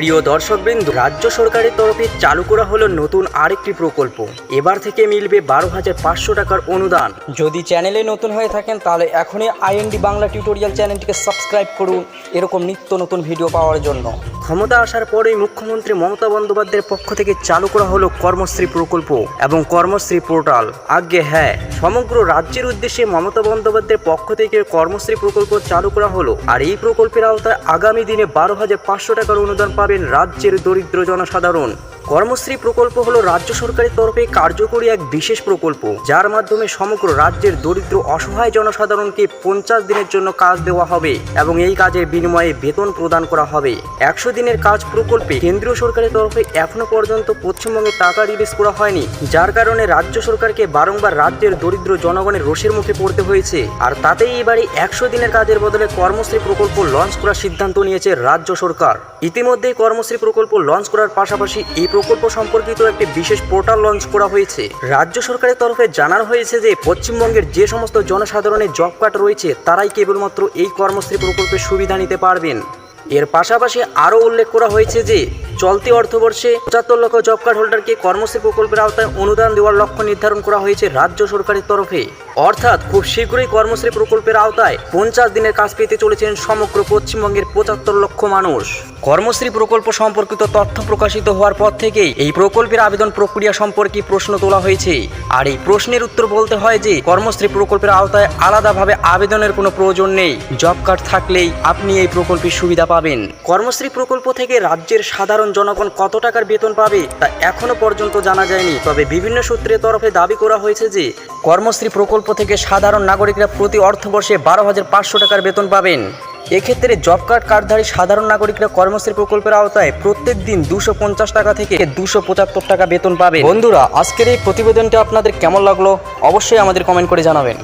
প্রিয় দর্শকবৃন্দ, রাজ্য সরকারের তরফে চালু করা হলো নতুন আরেকটি প্রকল্প। এবার থেকে মিলবে বারো হাজার পাঁচশো টাকার অনুদান। যদি চ্যানেলে নতুন হয়ে থাকেন, তাহলে এখনই আইএনডি বাংলা টিউটোরিয়াল চ্যানেলটিকে সাবস্ক্রাইব করুন, এরকম নিত্য নতুন ভিডিও পাওয়ার জন্য। ক্ষমতা আসার পরেই মুখ্যমন্ত্রী মমতা বন্দ্যোপাধ্যায়ের পক্ষ থেকে চালু করা হলো কর্মশ্রী প্রকল্প এবং কর্মশ্রী পোর্টাল। আগে হ্যাঁ সমগ্র রাজ্যের উদ্দেশ্যে মমতা বন্দ্যোপাধ্যায়ের পক্ষ থেকে কর্মশ্রী প্রকল্প চালু করা হলো। আর এই প্রকল্পের আওতায় আগামী দিনে বারো হাজার পাঁচশো টাকার অনুদান পাবেন রাজ্যের দরিদ্র জনসাধারণ। কর্মশ্রী প্রকল্প হলো রাজ্য সরকারের তরফে কার্যকরী এক বিশেষ প্রকল্প, যার মাধ্যমে সমগ্র রাজ্যের দরিদ্র অসহায় জনসাধারণকে পঞ্চাশ দিনের জন্য কাজ দেওয়া হবে এবং এই কাজের বিনিময়ে বেতন প্রদান করা হবে। একশো দিনের কাজ প্রকল্পে কেন্দ্রীয় সরকারের তরফে এখনও পর্যন্ত পশ্চিমবঙ্গে টাকা রিলিজ করা হয়নি, যার কারণে রাজ্য সরকারকে বারংবার রাজ্যের দরিদ্র জনগণের রোষের মুখে পড়তে হয়েছে। আর তাতেই এবারে একশো দিনের কাজের বদলে কর্মশ্রী প্রকল্প লঞ্চ করার সিদ্ধান্ত নিয়েছে রাজ্য সরকার। ইতিমধ্যেই কর্মশ্রী প্রকল্প লঞ্চ করার পাশাপাশি এই প্রকল্প সম্পর্কিত একটি বিশেষ পোর্টাল লঞ্চ করা হয়েছে। রাজ্য সরকারের তরফে জানানো হয়েছে যে, পশ্চিমবঙ্গের যে সমস্ত জনসাধারণের জব কার্ড রয়েছে, তারাই কেবলমাত্র এই কর্মশ্রী প্রকল্পের সুবিধা নিতে পারবেন। এর পাশাপাশি আরও উল্লেখ করা হয়েছে যে, চলতি অর্থবর্ষে পঁচাত্তর লক্ষ জব কার্ড হোল্ডারকে কর্মশ্রী প্রকল্পের আওতায় অনুদান দেওয়ার লক্ষ্য নির্ধারণ করা হয়েছে রাজ্য সরকারের তরফে। অর্থাৎ খুব শীঘ্রই কর্মশ্রী প্রকল্পের আওতায় পঞ্চাশ দিনের কাজ পেতে চলেছেন সমগ্র পশ্চিমবঙ্গের পঁচাত্তর লক্ষ মানুষ। কর্মশ্রী প্রকল্প সম্পর্কিত তথ্য প্রকাশিত হওয়ার পর থেকেই এই প্রকল্পের আবেদন প্রক্রিয়া সম্পর্কে প্রশ্ন তোলা হয়েছে। আর এই প্রশ্নের উত্তর বলতে হয় যে কর্মশ্রী প্রকল্পের আওতায় আলাদাভাবে আবেদনের কোনো প্রয়োজন নেই। জব কার্ড থাকলেই আপনি এই প্রকল্পের সুবিধা পাবেন। কর্মশ্রী প্রকল্প থেকে রাজ্যের সাধারণ জনগণ কত টাকার বেতন পাবে তা এখনও পর্যন্ত জানা যায়নি। তবে বিভিন্ন সূত্রের তরফে দাবি করা হয়েছে যে, কর্মশ্রী প্রকল্প থেকে সাধারণ নাগরিকরা প্রতি অর্থবর্ষে বারো হাজার পাঁচশো টাকার বেতন পাবেন। এক্ষেত্রে জব কার্ড কার্ডধারী সাধারণ নাগরিকরা কর্মশ্রী প্রকল্পের আওতায় প্রত্যেক দিন দুশো পঞ্চাশ টাকা থেকে দুশো পঁচাত্তর টাকা বেতন পাবে বন্ধুরা, আজকের এই প্রতিবেদনটি আপনাদের কেমন লাগল? অবশ্যই আমাদের কমেন্ট করে জানাবেন।